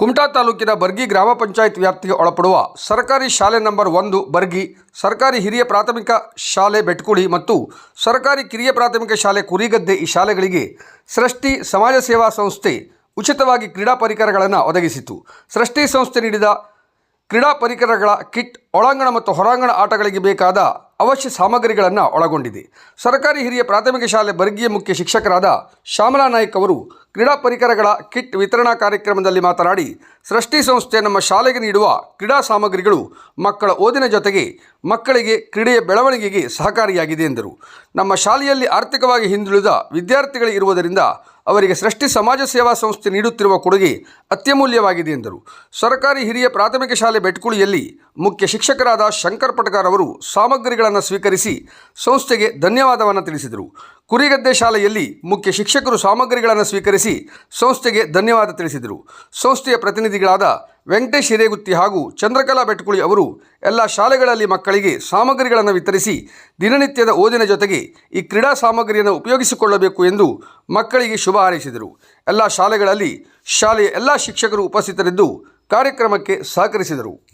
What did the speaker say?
ಕುಮಟಾ ತಾಲೂಕಿನ ಬರ್ಗಿ ಗ್ರಾಮ ಪಂಚಾಯತ್ ವ್ಯಾಪ್ತಿಗೆ ಒಳಪಡುವ ಸರ್ಕಾರಿ ಶಾಲೆ ನಂಬರ್ ಒಂದು ಬರ್ಗಿ, ಸರ್ಕಾರಿ ಹಿರಿಯ ಪ್ರಾಥಮಿಕ ಶಾಲೆ ಬೆಟ್ಕುಳಿ ಮತ್ತು ಸರ್ಕಾರಿ ಕಿರಿಯ ಪ್ರಾಥಮಿಕ ಶಾಲೆ ಕುರಿಗದ್ದೆ ಈ ಶಾಲೆಗಳಿಗೆ ಸೃಷ್ಟಿ ಸಮಾಜ ಸೇವಾ ಸಂಸ್ಥೆ ಉಚಿತವಾಗಿ ಕ್ರೀಡಾ ಪರಿಕರಗಳನ್ನು ಒದಗಿಸಿತು. ಸೃಷ್ಟಿ ಸಂಸ್ಥೆ ನೀಡಿದ ಕ್ರೀಡಾ ಪರಿಕರಗಳ ಕಿಟ್, ಒಳಾಂಗಣ ಮತ್ತು ಹೊರಾಂಗಣ ಆಟಗಳಿಗೆ ಬೇಕಾದ ಅವಶ್ಯ ಸಾಮಗ್ರಿಗಳನ್ನು ಒಳಗೊಂಡಿದೆ. ಸರ್ಕಾರಿ ಹಿರಿಯ ಪ್ರಾಥಮಿಕ ಶಾಲೆ ಬರ್ಗಿಯ ಮುಖ್ಯ ಶಿಕ್ಷಕರಾದ ಶ್ಯಾಮಲಾ ನಾಯ್ಕ್ ಅವರು ಕ್ರೀಡಾ ಪರಿಕರಗಳ ಕಿಟ್ ವಿತರಣಾ ಕಾರ್ಯಕ್ರಮದಲ್ಲಿ ಮಾತನಾಡಿ, ಸೃಷ್ಟಿ ಸಂಸ್ಥೆ ನಮ್ಮ ಶಾಲೆಗೆ ನೀಡುವ ಕ್ರೀಡಾ ಸಾಮಗ್ರಿಗಳು ಮಕ್ಕಳ ಓದಿನ ಜೊತೆಗೆ ಮಕ್ಕಳಿಗೆ ಕ್ರೀಡೆಯ ಬೆಳವಣಿಗೆಗೆ ಸಹಕಾರಿಯಾಗಿದೆ ಎಂದರು. ನಮ್ಮ ಶಾಲೆಯಲ್ಲಿ ಆರ್ಥಿಕವಾಗಿ ಹಿಂದುಳಿದ ವಿದ್ಯಾರ್ಥಿಗಳಿರುವುದರಿಂದ ಅವರಿಗೆ ಸೃಷ್ಟಿ ಸಮಾಜ ಸೇವಾ ಸಂಸ್ಥೆ ನೀಡುತ್ತಿರುವ ಕೊಡುಗೆ ಅತ್ಯಮೂಲ್ಯವಾಗಿದೆ ಎಂದರು. ಸರ್ಕಾರಿ ಹಿರಿಯ ಪ್ರಾಥಮಿಕ ಶಾಲೆ ಬೆಟ್ಕುಳಿಯಲ್ಲಿ ಮುಖ್ಯ ಶಿಕ್ಷಕರಾದ ಶಂಕರ್ ಪಟಕಾರ್ ಅವರು ಸಾಮಗ್ರಿಗಳನ್ನು ಸ್ವೀಕರಿಸಿ ಸಂಸ್ಥೆಗೆ ಧನ್ಯವಾದವನ್ನು ತಿಳಿಸಿದರು. ಕುರಿಗದ್ದೆ ಶಾಲೆಯಲ್ಲಿ ಮುಖ್ಯ ಶಿಕ್ಷಕರು ಸಾಮಗ್ರಿಗಳನ್ನು ಸ್ವೀಕರಿಸಿ ಸಂಸ್ಥೆಗೆ ಧನ್ಯವಾದ ತಿಳಿಸಿದರು. ಸಂಸ್ಥೆಯ ಪ್ರತಿನಿಧಿಗಳಾದ ವೆಂಕಟೇಶ್ ಹಿರೇಗುತ್ತಿ ಹಾಗೂ ಚಂದ್ರಕಲಾ ಬೆಟ್ಕುಳಿ ಅವರು ಎಲ್ಲ ಶಾಲೆಗಳಲ್ಲಿ ಮಕ್ಕಳಿಗೆ ಸಾಮಗ್ರಿಗಳನ್ನು ವಿತರಿಸಿ ದಿನನಿತ್ಯದ ಓದಿನ ಜೊತೆಗೆ ಈ ಕ್ರೀಡಾ ಸಾಮಗ್ರಿಯನ್ನು ಉಪಯೋಗಿಸಿಕೊಳ್ಳಬೇಕು ಎಂದು ಮಕ್ಕಳಿಗೆ ಶುಭ ಹಾರೈಸಿದರು. ಎಲ್ಲ ಶಾಲೆಗಳಲ್ಲಿ ಶಾಲೆಯ ಎಲ್ಲ ಶಿಕ್ಷಕರು ಉಪಸ್ಥಿತರಿದ್ದು ಕಾರ್ಯಕ್ರಮಕ್ಕೆ ಸಹಕರಿಸಿದರು.